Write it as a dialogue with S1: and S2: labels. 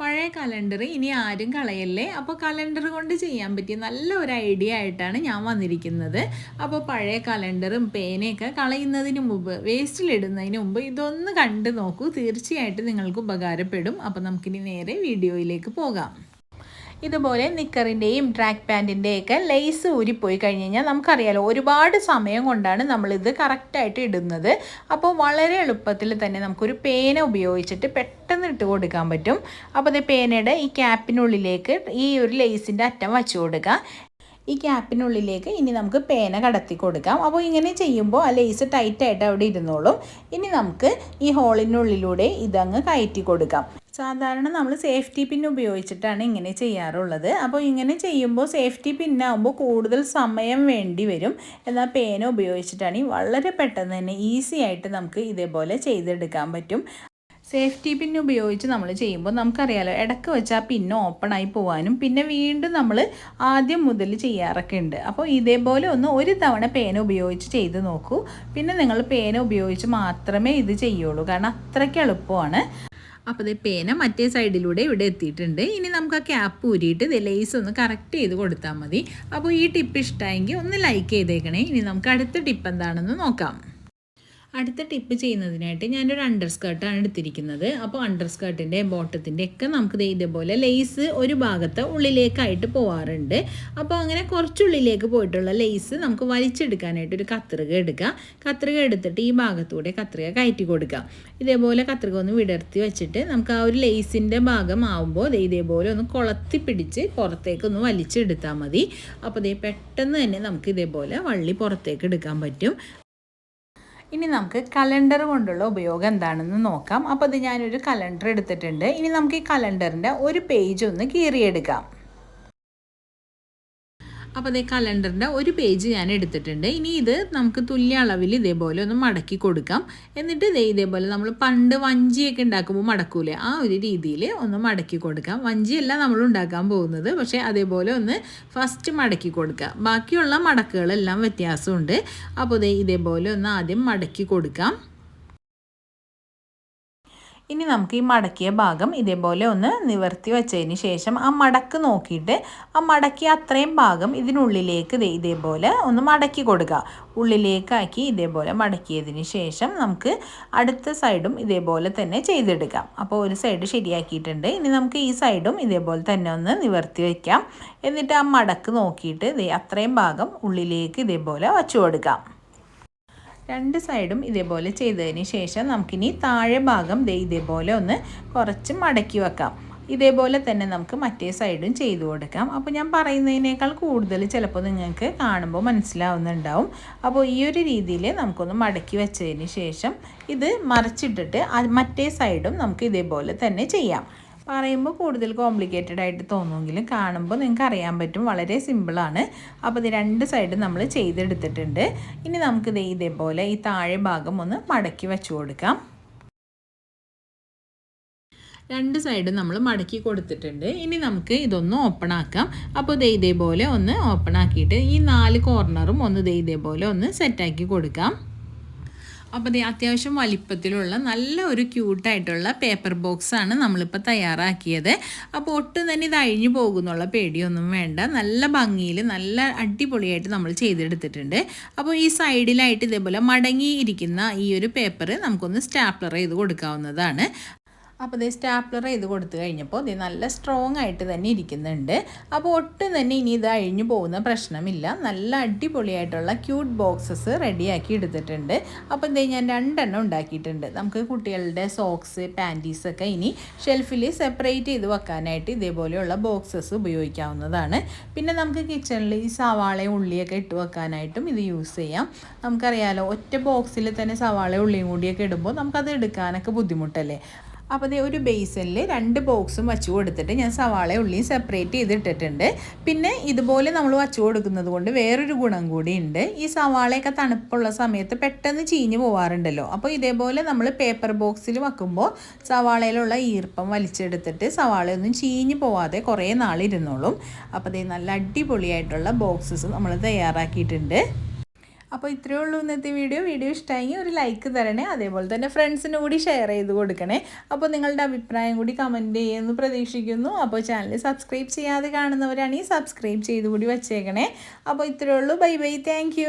S1: പഴയ കലണ്ടർ ഇനി ആരും കളയല്ലേ? അപ്പോൾ കലണ്ടർ കൊണ്ട് ചെയ്യാൻ പറ്റിയ നല്ല ഒരു ഐഡിയ ആയിട്ടാണ് ഞാൻ വന്നിരിക്കുന്നത്. അപ്പോൾ പഴയ കലണ്ടറും പേനയൊക്കെ കളയുന്നതിന് മുമ്പ് വേസ്റ്റിലിടുന്നതിന് മുമ്പ് ഇതൊന്ന് കണ്ട് നോക്കൂ. തീർച്ചയായിട്ടും നിങ്ങൾക്ക് ഉപകാരപ്പെടും. അപ്പോൾ നമുക്കിനി നേരെ വീഡിയോയിലേക്ക് പോകാം. ഇതുപോലെ നിക്കറിന്റെയും ട്രാക്ക് പാന്റിന്റെയൊക്കെ ലേസ് ഊരിപ്പോയി കഴിഞ്ഞ് കഴിഞ്ഞാൽ നമുക്കറിയാലോ ഒരുപാട് സമയം കൊണ്ടാണ് നമ്മളിത് കറക്റ്റായിട്ട് ഇടുന്നത്. അപ്പോൾ വളരെ എളുപ്പത്തിൽ തന്നെ നമുക്കൊരു പേന ഉപയോഗിച്ചിട്ട് പെട്ടെന്ന് ഇട്ട് കൊടുക്കാൻ പറ്റും. അപ്പോൾ അത് പേനയുടെ ഈ ക്യാപ്പിനുള്ളിലേക്ക് ഈ ഒരു ലേസിന്റെ അറ്റം വച്ചു കൊടുക്കുക ഈ ക്യാപ്പിനുള്ളിലേക്ക് ഇനി നമുക്ക് പേന കടത്തി കൊടുക്കാം. അപ്പോൾ ഇങ്ങനെ ചെയ്യുമ്പോൾ ആ ലേസ് ടൈറ്റായിട്ട് അവിടെ ഇരുന്നോളും. ഇനി നമുക്ക് ഈ ഹോളിനുള്ളിലൂടെ ഇതങ്ങ് കയറ്റി കൊടുക്കാം. സാധാരണ നമ്മൾ സേഫ്റ്റി പിൻ ഉപയോഗിച്ചിട്ടാണ് ഇങ്ങനെ ചെയ്യാറുള്ളത്. അപ്പോൾ ഇങ്ങനെ ചെയ്യുമ്പോൾ സേഫ്റ്റി പിന്നാകുമ്പോൾ കൂടുതൽ സമയം വേണ്ടി വരും. എന്നാൽ പേന ഉപയോഗിച്ചിട്ടാണ് വളരെ പെട്ടെന്ന് തന്നെ ഈസി ആയിട്ട് നമുക്ക് ഇതേപോലെ ചെയ്തെടുക്കാൻ പറ്റും. സേഫ്റ്റി പിൻ ഉപയോഗിച്ച് നമ്മൾ ചെയ്യുമ്പോൾ നമുക്കറിയാലോ ഇടയ്ക്ക് വെച്ച് ആ പിന്ന് ഓപ്പൺ ആയി പോകാനും പിന്നെ വീണ്ടും നമ്മൾ ആദ്യം മുതൽ ചെയ്യാറൊക്കെ ഉണ്ട്. അപ്പോൾ ഇതേപോലെ ഒന്ന് ഒരു തവണ പേന ഉപയോഗിച്ച് ചെയ്ത് നോക്കൂ. പിന്നെ നിങ്ങൾ പേന ഉപയോഗിച്ച് മാത്രമേ ഇത് ചെയ്യുള്ളൂ. കാരണം അത്രയ്ക്ക് എളുപ്പമാണ്. അപ്പോൾ ഇത് പേന മറ്റേ സൈഡിലൂടെ ഇവിടെ എത്തിയിട്ടുണ്ട്. ഇനി നമുക്ക് ആ ക്യാപ്പ് ഊരിയിട്ട് ഇത് ലേസ് ഒന്ന് കറക്റ്റ് ചെയ്ത് കൊടുത്താൽ മതി. അപ്പോൾ ഈ ടിപ്പ് ഇഷ്ടമായെങ്കിൽ ഒന്ന് ലൈക്ക് ചെയ്തേക്കണേ. ഇനി നമുക്ക് അടുത്ത ടിപ്പ് എന്താണെന്ന് നോക്കാം. അടുത്ത ടിപ്പ് ചെയ്യുന്നതിനായിട്ട് ഞാനൊരു അണ്ടർ സ്കേർട്ടാണ് എടുത്തിരിക്കുന്നത്. അപ്പോൾ അണ്ടർ സ്കേർട്ടിന്റെ ബോട്ടത്തിന്റെ ഒക്കെ നമുക്ക് ഇതേപോലെ ലേസ് ഒരു ഭാഗത്ത് ഉള്ളിലേക്കായിട്ട് പോവാറുണ്ട്. അപ്പോൾ അങ്ങനെ കുറച്ചുള്ളിലേക്ക് പോയിട്ടുള്ള ലേസ് നമുക്ക് വലിച്ചെടുക്കാനായിട്ട് ഒരു കത്രിക എടുക്കുക. കത്രിക എടുത്തിട്ട് ഈ ഭാഗത്തൂടെ കത്രിക കയറ്റി കൊടുക്കുക. ഇതേപോലെ കത്രിക ഒന്ന് വിടർത്തി വെച്ചിട്ട് നമുക്ക് ആ ഒരു ലേസിന്റെ ഭാഗം ആവുമ്പോൾ ഇതേപോലെ ഒന്ന് കൊളത്തി പിടിച്ച് പുറത്തേക്ക് ഒന്ന് വലിച്ചെടുത്താൽ മതി. അപ്പോൾ ദേ പെട്ടെന്ന് തന്നെ നമുക്ക് ഇതേപോലെ വള്ളി പുറത്തേക്ക് എടുക്കാൻ പറ്റും. ഇനി നമുക്ക് കലണ്ടർ കൊണ്ടുള്ള ഉപയോഗം എന്താണെന്ന് നോക്കാം. അപ്പോൾ അത് ഞാനൊരു കലണ്ടർ എടുത്തിട്ടുണ്ട്. ഇനി നമുക്ക് ഈ കലണ്ടറിന്റെ ഒരു പേജ് ഒന്ന് കീറിയെടുക്കാം. അപ്പോൾ അതേ കലണ്ടറിന്റെ ഒരു പേജ് ഞാൻ എടുത്തിട്ടുണ്ട്. ഇനി ഇത് നമുക്ക് തുല്യ അളവിൽ ഇതേപോലെ ഒന്ന് മടക്കി കൊടുക്കാം. എന്നിട്ട് ഇതേ ഇതേപോലെ നമ്മൾ പണ്ട് വഞ്ചിയൊക്കെ ഉണ്ടാക്കുമ്പോൾ മടക്കൂലേ? ആ ഒരു രീതിയിൽ ഒന്ന് മടക്കി കൊടുക്കാം. വഞ്ചിയല്ല നമ്മൾ ഉണ്ടാക്കാൻ പോകുന്നത്. പക്ഷേ അതേപോലെ ഒന്ന് ഫസ്റ്റ് മടക്കി കൊടുക്കുക ബാക്കിയുള്ള മടക്കുകളെല്ലാം വ്യത്യാസമുണ്ട്. അപ്പോൾ ഇതേ ഇതേപോലെ ഒന്ന് ആദ്യം മടക്കി കൊടുക്കാം. ഇനി നമുക്ക് ഈ മടക്കിയ ഭാഗം ഇതേപോലെ ഒന്ന് നിവർത്തി വെച്ചതിന് ശേഷം ആ മടക്ക് നോക്കിയിട്ട് ആ മടക്കിയ അത്രയും ഭാഗം ഇതിനുള്ളിലേക്ക് ഇതേപോലെ ഒന്ന് മടക്കി കൊടുക്കുക ഉള്ളിലേക്കാക്കി ഇതേപോലെ മടക്കിയതിന് ശേഷം നമുക്ക് അടുത്ത സൈഡും ഇതേപോലെ തന്നെ ചെയ്തെടുക്കാം. അപ്പോൾ ഒരു സൈഡ് ശരിയാക്കിയിട്ടുണ്ട്. ഇനി നമുക്ക് ഈ സൈഡും ഇതേപോലെ തന്നെ ഒന്ന് നിവർത്തി വയ്ക്കാം എന്നിട്ട് ആ മടക്ക് നോക്കിയിട്ട് അത്രയും ഭാഗം ഉള്ളിലേക്ക് ഇതേപോലെ വച്ചു കൊടുക്കാം രണ്ട് സൈഡും ഇതേപോലെ ചെയ്തതിന് ശേഷം നമുക്കിനി താഴെ ഭാഗം ദേ ഇതേപോലെ ഒന്ന് കുറച്ച് മടക്കി വെക്കാം. ഇതേപോലെ തന്നെ നമുക്ക് മറ്റേ സൈഡും ചെയ്തു കൊടുക്കാം. അപ്പോൾ ഞാൻ പറയുന്നതിനേക്കാൾ കൂടുതൽ ചിലപ്പോൾ നിങ്ങൾക്ക് കാണുമ്പോൾ മനസ്സിലാവുന്നുണ്ടാവും. അപ്പോൾ ഈ ഒരു രീതിയിൽ നമുക്കൊന്ന് മടക്കി വെച്ചതിന് ശേഷം ഇത് മറിച്ചിട്ടിട്ട് മറ്റേ സൈഡും നമുക്ക് ഇതേപോലെ തന്നെ ചെയ്യാം. പറയുമ്പോൾ കൂടുതൽ കോംപ്ലിക്കേറ്റഡ് ആയിട്ട് തോന്നുമെങ്കിലും കാണുമ്പോൾ നിങ്ങൾക്ക് അറിയാൻ പറ്റും. വളരെ സിമ്പിളാണ് അപ്പോൾ ഇത് രണ്ട് സൈഡും നമ്മൾ ചെയ്തെടുത്തിട്ടുണ്ട്. ഇനി നമുക്കിത് ഇത് ഇതേപോലെ ഈ താഴെ ഭാഗം ഒന്ന് മടക്കി വെച്ച് കൊടുക്കാം. രണ്ട് സൈഡും നമ്മൾ മടക്കി കൊടുത്തിട്ടുണ്ട്. ഇനി നമുക്ക് ഇതൊന്ന് ഓപ്പൺ ആക്കാം. അപ്പോൾ ദേ ഇതേപോലെ ഒന്ന് ഓപ്പൺ ആക്കിയിട്ട് ഈ നാല് കോർണറും ഒന്ന് ദേ ഇതേപോലെ ഒന്ന് സെറ്റാക്കി കൊടുക്കാം. അപ്പോൾ ഇത് അത്യാവശ്യം വലിപ്പത്തിലുള്ള നല്ല ഒരു ക്യൂട്ടായിട്ടുള്ള പേപ്പർ ബോക്സാണ് നമ്മളിപ്പോൾ തയ്യാറാക്കിയത്. അപ്പോൾ ഒട്ടും തന്നെ ഇത് അഴിഞ്ഞു പോകുന്നുള്ള പേടിയൊന്നും വേണ്ട. നല്ല ഭംഗിയിൽ നല്ല അടിപൊളിയായിട്ട് നമ്മൾ ചെയ്തെടുത്തിട്ടുണ്ട്. അപ്പോൾ ഈ സൈഡിലായിട്ട് ഇതേപോലെ മടങ്ങിയിരിക്കുന്ന ഈ ഒരു പേപ്പർ നമുക്കൊന്ന് സ്റ്റാപ്ലർ ചെയ്ത് കൊടുക്കാവുന്നതാണ്. അപ്പോൾ ഇത് സ്റ്റാപ്ലർ ചെയ്ത് കൊടുത്തു കഴിഞ്ഞപ്പോൾ ഇത് നല്ല സ്ട്രോങ് ആയിട്ട് തന്നെ ഇരിക്കുന്നുണ്ട്. അപ്പോൾ ഒട്ടും തന്നെ ഇനി ഇത് അഴിഞ്ഞു പോകുന്ന പ്രശ്നമില്ല. നല്ല അടിപൊളിയായിട്ടുള്ള ക്യൂട്ട് ബോക്സസ് റെഡിയാക്കി എടുത്തിട്ടുണ്ട്. അപ്പോൾ ഇതേ ഞാൻ രണ്ടെണ്ണം ഉണ്ടാക്കിയിട്ടുണ്ട്. നമുക്ക് കുട്ടികളുടെ സോക്സ് പാന്റീസൊക്കെ ഇനി ഷെൽഫിൽ സെപ്പറേറ്റ് ചെയ്ത് വെക്കാനായിട്ട് ഇതേപോലെയുള്ള ബോക്സസ് ഉപയോഗിക്കാവുന്നതാണ്. പിന്നെ നമുക്ക് കിച്ചണിൽ ഈ സവാളയും ഉള്ളിയൊക്കെ ഇട്ട് വെക്കാനായിട്ടും ഇത് യൂസ് ചെയ്യാം. നമുക്കറിയാലോ ഒറ്റ ബോക്സിൽ തന്നെ സവാളയും ഉള്ളിയും കൂടിയൊക്കെ ഇടുമ്പോൾ നമുക്കത് എടുക്കാനൊക്കെ ബുദ്ധിമുട്ടല്ലേ? അപ്പോൾ ഒരു ബേസനിൽ രണ്ട് ബോക്സും വച്ചു കൊടുത്തിട്ട് ഞാൻ സവാള ഉള്ളിയും സെപ്പറേറ്റ് ചെയ്തിട്ടിട്ടുണ്ട്. പിന്നെ ഇതുപോലെ നമ്മൾ വച്ചു കൊടുക്കുന്നത് കൊണ്ട് വേറൊരു ഗുണം കൂടി ഉണ്ട്. ഈ സവാളയൊക്കെ തണുപ്പുള്ള സമയത്ത് പെട്ടെന്ന് ചീഞ്ഞ് പോവാറുണ്ടല്ലോ. അപ്പോൾ ഇതേപോലെ നമ്മൾ പേപ്പർ ബോക്സിൽ വെക്കുമ്പോൾ സവാളയിലുള്ള ഈർപ്പം വലിച്ചെടുത്തിട്ട് സവാളയൊന്നും ചീഞ്ഞ് പോവാതെ കുറേ നാളിരുന്നോളും. അപ്പോൾ അതേ നല്ല അടിപൊളിയായിട്ടുള്ള ബോക്സസ് നമ്മൾ തയ്യാറാക്കിയിട്ടുണ്ട്. അപ്പോൾ ഇത്രയേ ഉള്ളൂ ഇന്നത്തെ വീഡിയോ. വീഡിയോ ഇഷ്ടമായെങ്കിൽ ഒരു ലൈക്ക് തരണേ. അതേപോലെ തന്നെ ഫ്രണ്ട്സിന് കൂടി ഷെയർ ചെയ്ത് കൊടുക്കണേ. അപ്പോൾ നിങ്ങളുടെ അഭിപ്രായം കൂടി കമന്റ് ചെയ്യുമെന്ന് പ്രതീക്ഷിക്കുന്നു. അപ്പോൾ ചാനൽ സബ്സ്ക്രൈബ് ചെയ്യാതെ കാണുന്നവരാണെങ്കിൽ സബ്സ്ക്രൈബ് ചെയ്ത് കൂടി വച്ചേക്കണേ. അപ്പോൾ ഇത്രയേ ഉള്ളൂ. Bye bye thank